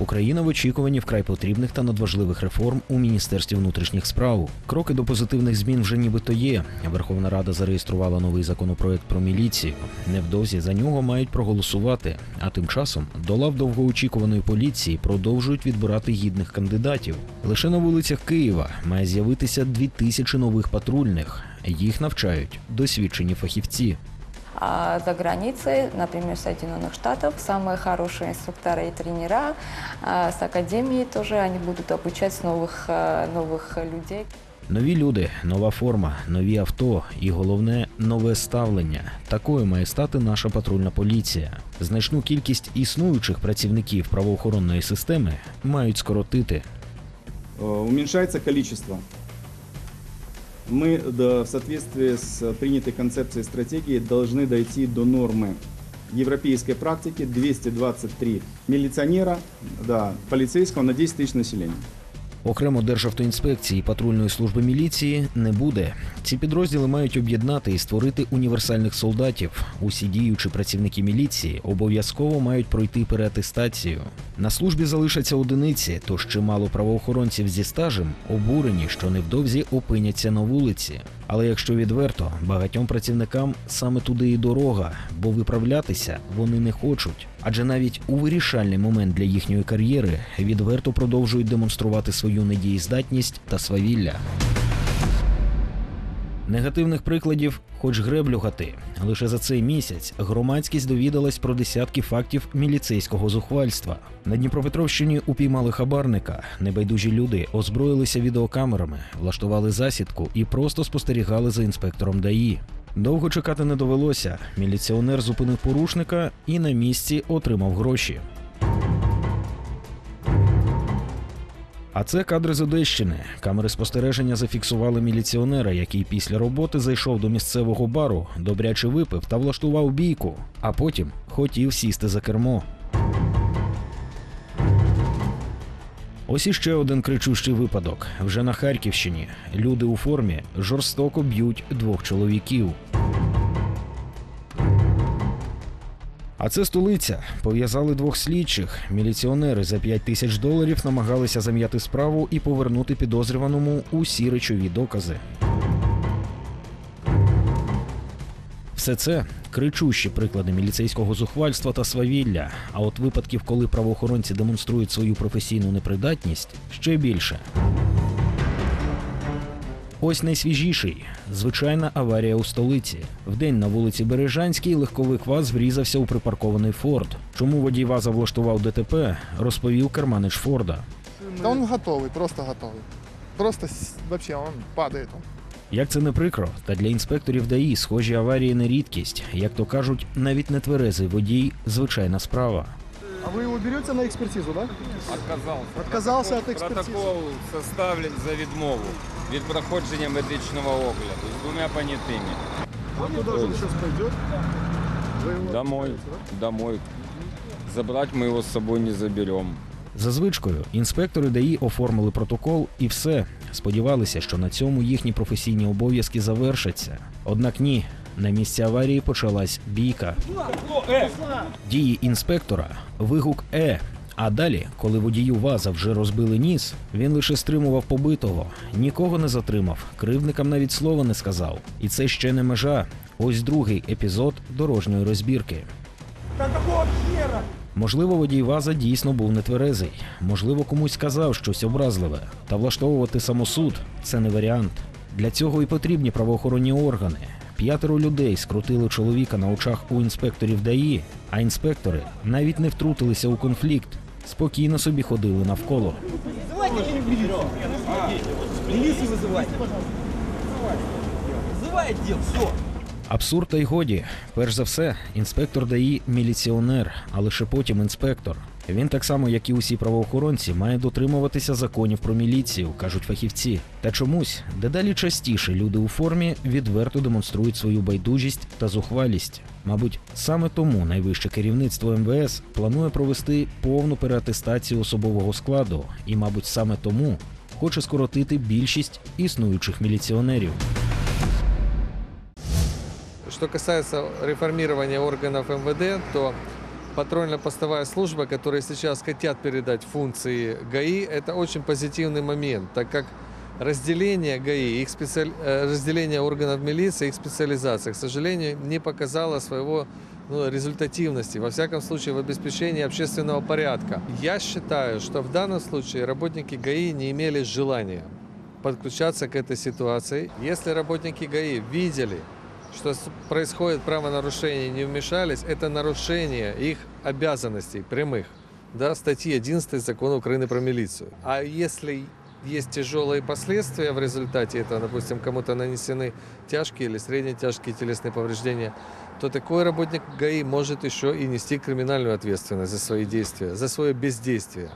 Україна в очікуванні вкрай потрібних та надважливих реформ у міністерстві внутрішніх справ. Кроки до позитивних змін вже нібито є. Верховна Рада зареєструвала новий законопроект про міліцію. Невдовзі за нього мають проголосувати. А тим часом до лав довгоочікуваної поліції продовжують відбирати гідних кандидатів. Лише на вулицях Києва має з'явитися дві тисячі нових патрульних. Їх навчають досвідчені фахівці. А за границей, например, Соединенных Штатов, самые хорошие инструкторы и тренера а с академии тоже они будут обучать новых, э, новых людей. Нові люди, нова форма, нові авто і головне нове ставлення. Такою має стати наша патрульна поліція. Значну кількість існуючих працівників правоохоронної системи мають скоротити. Э, уменьшается количество. Мы да, в соответствии с принятой концепцией стратегии должны дойти до нормы европейской практики 223 милиционера, да, полицейского на 10 тысяч населения. Окремо Державтоінспекції і патрульної служби міліції не буде. Ці підрозділи мають об'єднати і створити універсальних солдатів. Усі діючі працівники міліції обов'язково мають пройти переатестацію. На службі залишаться одиниці, тож чимало правоохоронців зі стажем обурені, що невдовзі опиняться на вулиці. Але якщо відверто, багатьом працівникам саме туди і дорога, бо виправлятися вони не хочуть. Адже навіть у вирішальний момент для їхньої кар'єри відверто продовжують демонструвати свою недієздатність та свавілля. Негативних прикладів, хоч греблю гати. Лише за цей місяць громадськість довідалась про десятки фактів міліцейського зухвальства. На Дніпропетровщині упіймали хабарника. Небайдужі люди озброїлися відеокамерами, влаштували засідку і просто спостерігали за інспектором ДАІ. Довго чекати не довелося. Міліціонер зупинив порушника і на місці отримав гроші. А це кадри з Одещини. Камери спостереження зафіксували міліціонера, який після роботи зайшов до місцевого бару, добряче випив та влаштував бійку, а потім хотів сісти за кермо. Ось іще один кричущий випадок. Вже на Харківщині люди у формі жорстоко б'ють двох чоловіків. А це столиця. Пов'язали двох слідчих. Міліціонери за 5 тисяч доларів намагалися зам'яти справу і повернути підозрюваному усі речові докази. Все це кричущі приклади міліцейського зухвальства та свавілля. А от випадків, коли правоохоронці демонструють свою професійну непридатність, ще більше. Ось найсвіжіший звичайна аварія у столиці. Вдень на вулиці Бережанській легковик ВАЗ врізався у припаркований Форд. Чому водій ВАЗа влаштував ДТП, розповів керманич Форда. Да он готовый, просто готовый. Просто вообще он падает. Он. Як це не прикро, та для інспекторів ДАІ схожі аварії не рідкість. Як то кажуть, навіть нетверезий водій звичайна справа. А вы его берете на экспертизу, да? Отказався. Отказался от экспертизы. Протокол составлен за відмову від проходження медичного огляду з двома понятими. А куда же он сейчас пойдет? Вы его Домой. отправите, да? Домой. Забрать мы его с собой не заберем. За звичкою, інспектори ДАІ оформили протокол і все. Сподівалися, що на цьому їхні професійні обов'язки завершаться. Однак ні. на місці аварії почалась бійка. Дії інспектора вигук Е. А далі, коли водію ВАЗа вже розбили ніс, він лише стримував побитого, нікого не затримав, кривдникам навіть слова не сказав. І це ще не межа. Ось другий епізод дорожньої розбірки. Можливо, водій ВАЗа дійсно був нетверезий. Можливо, комусь сказав щось образливе. Та влаштовувати самосуд це не варіант. Для цього і потрібні правоохоронні органи. П'ятеро людей скрутили чоловіка на очах у інспекторів ДАІ, а інспектори навіть не втрутилися у конфлікт. Спокійно собі ходили навколо. Милицию вызывайте. Вызывай отдел, все. Абсурд та й годі. Перш за все, інспектор ДАІ міліціонер, а лише потім інспектор. Він так само, як і усі правоохоронці, має дотримуватися законів про міліцію, кажуть фахівці. Та чомусь дедалі частіше люди у формі відверто демонструють свою байдужість та зухвалість. Мабуть, саме тому найвище керівництво МВС планує провести повну переатестацію особового складу, і, мабуть, саме тому хоче скоротити більшість існуючих міліціонерів. Что касается реформирования органов МВД, то патрульно-постовая служба, которые сейчас хотят передать функции ГАИ, это очень позитивный момент, так как разделение ГАИ, их специаль... э, разделение органов милиции, их специализация, к сожалению, не показало своего ну, результативности, во всяком случае в обеспечении общественного порядка. Я считаю, что в данном случае работники ГАИ не имели желания подключаться к этой ситуации. Если работники ГАИ видели, что происходит правонарушение не вмешались, это нарушение их обязанностей прямых, да, статьи 11 Закона Украины про милицию. А если есть тяжелые последствия в результате этого, допустим, кому-то нанесены тяжкие или средне тяжкие телесные повреждения, то такой работник ГАИ может еще и нести криминальную ответственность за свои действия, за свое бездействие.